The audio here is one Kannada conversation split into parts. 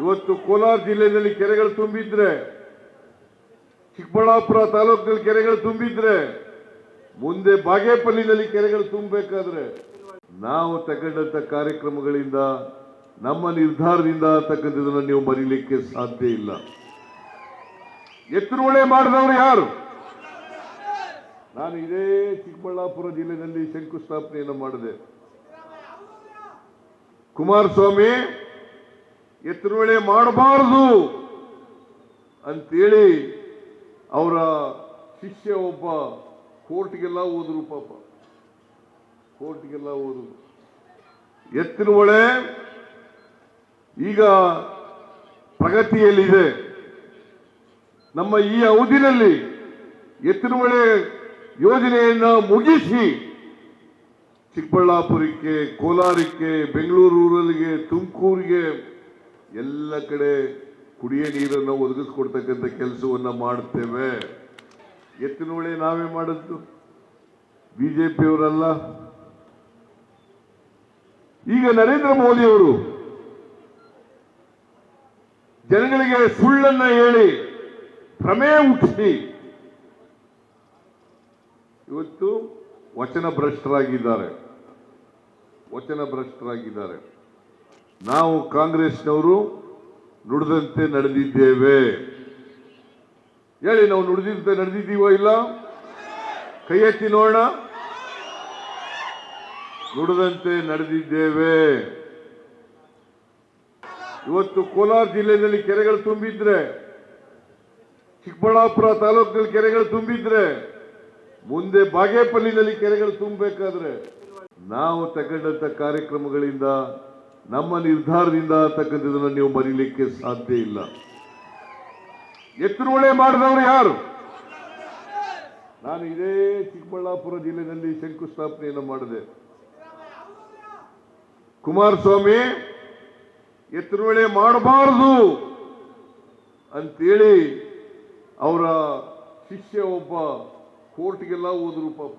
ಇವತ್ತು ಕೋಲಾರ ಜಿಲ್ಲೆಯಲ್ಲಿ ಕೆರೆಗಳು ತುಂಬಿದ್ರೆ, ಚಿಕ್ಕಬಳ್ಳಾಪುರ ತಾಲೂಕಿನಲ್ಲಿ ಕೆರೆಗಳು ತುಂಬಿದ್ರೆ, ಮುಂದೆ ಬಾಗೇಪಲ್ಲಿನಲ್ಲಿ ಕೆರೆಗಳು ತುಂಬಬೇಕಾದ್ರೆ, ನಾವು ತಗೊಂಡಂತ ಕಾರ್ಯಕ್ರಮಗಳಿಂದ, ನಮ್ಮ ನಿರ್ಧಾರದಿಂದ ತಕ್ಕಂಥದನ್ನು ನೀವು ಮರೀಲಿಕ್ಕೆ ಸಾಧ್ಯ ಇಲ್ಲ. ಎತ್ತುರುವಳೆ ಮಾಡಿದವರು ಯಾರು? ನಾನು ಇದೇ ಚಿಕ್ಕಬಳ್ಳಾಪುರ ಜಿಲ್ಲೆಯಲ್ಲಿ ಶಂಕುಸ್ಥಾಪನೆಯನ್ನು ಮಾಡಿದೆ. ಕುಮಾರಸ್ವಾಮಿ ಎತ್ತುರುವಳೆ ಮಾಡಬಾರದು ಅಂತೇಳಿ ಅವರ ಶಿಷ್ಯ ಒಬ್ಬ ಕೋರ್ಟ್ಗೆಲ್ಲ ಹೋದ್ರು ಪಾಪ. ಕೋರ್ಟ್ಗೆಲ್ಲ ಹೋದ್ರು. ಎತ್ತಿನ ಹೊಳೆ ಈಗ ಪ್ರಗತಿಯಲ್ಲಿದೆ. ನಮ್ಮ ಈ ಅವಧಿನಲ್ಲಿ ಎತ್ತಿನ ಹೊಳೆ ಯೋಜನೆಯನ್ನ ಮುಗಿಸಿ ಚಿಕ್ಕಬಳ್ಳಾಪುರಕ್ಕೆ, ಕೋಲಾರಕ್ಕೆ, ಬೆಂಗಳೂರು ಊರಲ್ಲಿಗೆ, ತುಮಕೂರಿಗೆ ಎಲ್ಲ ಕಡೆ ಕುಡಿಯ ನೀರನ್ನು ಒದಗಿಸ್ಕೊಡ್ತಕ್ಕಂಥ ಕೆಲಸವನ್ನು ಮಾಡುತ್ತೇವೆ ಎತ್ತಿನೊಳೆ ನಾವೇ ಮಾಡದ್ದು. ಬಿಜೆಪಿಯವರಲ್ಲ. ಈಗ ನರೇಂದ್ರ ಮೋದಿಯವರು ಜನಗಳಿಗೆ ಸುಳ್ಳನ್ನ ಹೇಳಿ ಭ್ರಮೆ ಹುಟ್ಟಿಸಿ. ಇವತ್ತು ವಚನ ಭ್ರಷ್ಟರಾಗಿದ್ದಾರೆ ವಚನ ಭ್ರಷ್ಟರಾಗಿದ್ದಾರೆ ನಾವು ಕಾಂಗ್ರೆಸ್ನವರು ನುಡಿದಂತೆ ನಡೆದಿದ್ದೇವೆ. ಹೇಳಿ, ನಾವು ನುಡಿದಂತೆ ನಡೆದಿದ್ದೀವೋ ಇಲ್ಲ? ಕೈ ಎತ್ತಿ ನೋಡೋಣ. ನುಡಿದಂತೆ ನಡೆದಿದ್ದೇವೆ. ಇವತ್ತು ಕೋಲಾರ ಜಿಲ್ಲೆಯಲ್ಲಿ ಕೆರೆಗಳು ತುಂಬಿದ್ರೆ, ಚಿಕ್ಕಬಳ್ಳಾಪುರ ತಾಲೂಕಿನಲ್ಲಿ ಕೆರೆಗಳು ತುಂಬಿದ್ರೆ, ಮುಂದೆ ಬಾಗೇಪಲ್ಲಿನಲ್ಲಿ ಕೆರೆಗಳು ತುಂಬಬೇಕಾದ್ರೆ, ನಾವು ತಗೊಂಡಂತ ಕಾರ್ಯಕ್ರಮಗಳಿಂದ ನಮ್ಮ ನಿರ್ಧಾರದಿಂದ ತಕ್ಕಂಥದನ್ನ ನೀವು ಮರೀಲಿಕ್ಕೆ ಸಾಧ್ಯ ಇಲ್ಲ. ಎತ್ತುರುವಳೆ ಮಾಡಿದವರು ಯಾರು? ನಾನು ಇದೇ ಚಿಕ್ಕಬಳ್ಳಾಪುರ ಜಿಲ್ಲೆಯಲ್ಲಿ ಶಂಕುಸ್ಥಾಪನೆಯನ್ನು ಮಾಡಿದೆ. ಕುಮಾರಸ್ವಾಮಿ ಎತ್ತುರುವಳೆ ಮಾಡಬಾರದು ಅಂತೇಳಿ ಅವರ ಶಿಷ್ಯ ಒಬ್ಬ ಕೋರ್ಟ್ಗೆಲ್ಲ ಓದರು ಪಾಪ.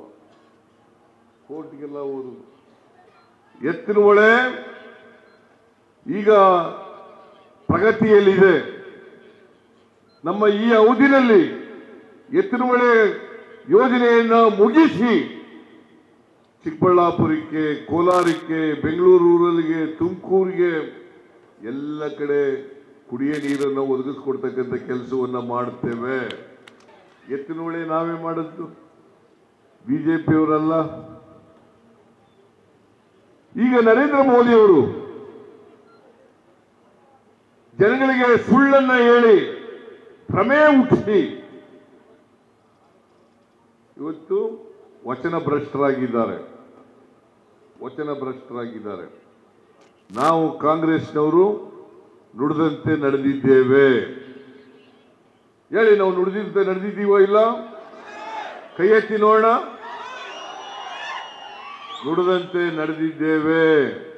ಕೋರ್ಟ್ಗೆಲ್ಲ ಓದರು ಎತ್ತಿನ ಹೊಳೆ ಈಗ ಪ್ರಗತಿಯಲ್ಲಿದೆ. ನಮ್ಮ ಈ ಅವಧಿನಲ್ಲಿ ಎತ್ತಿನಮಳೆ ಯೋಜನೆಯನ್ನು ಮುಗಿಸಿ ಚಿಕ್ಕಬಳ್ಳಾಪುರಕ್ಕೆ, ಕೋಲಾರಕ್ಕೆ, ಬೆಂಗಳೂರು ರೂರಲ್ಗೆ ತುಮಕೂರಿಗೆ ಎಲ್ಲ ಕಡೆ ಕುಡಿಯ ನೀರನ್ನು ಒದಗಿಸ್ಕೊಡ್ತಕ್ಕಂಥ ಕೆಲಸವನ್ನು ಮಾಡುತ್ತೇವೆ ಎತ್ತಿನೊಳೆ ನಾವೇ ಮಾಡಿದ್ದು. ಬಿಜೆಪಿಯವರಲ್ಲ. ಈಗ ನರೇಂದ್ರ ಮೋದಿ ಅವರು ಜನಗಳಿಗೆ ಸುಳ್ಳನ್ನ ಹೇಳಿ, ಭ್ರಮೆ ಹುಟ್ಟಿಸಿ. ಇವತ್ತು ವಚನ ಭ್ರಷ್ಟರಾಗಿದ್ದಾರೆ ವಚನ ಭ್ರಷ್ಟರಾಗಿದ್ದಾರೆ ನಾವು ಕಾಂಗ್ರೆಸ್ನವರು ನುಡಿದಂತೆ ನಡೆದಿದ್ದೇವೆ. ಹೇಳಿ, ನಾವು ನುಡಿದಂತೆ ನಡೆದಿದ್ದೀವೋ ಇಲ್ಲ? ಕೈ ಎತ್ತಿ ನೋಡೋಣ. ನುಡಿದಂತೆ ನಡೆದಿದ್ದೇವೆ.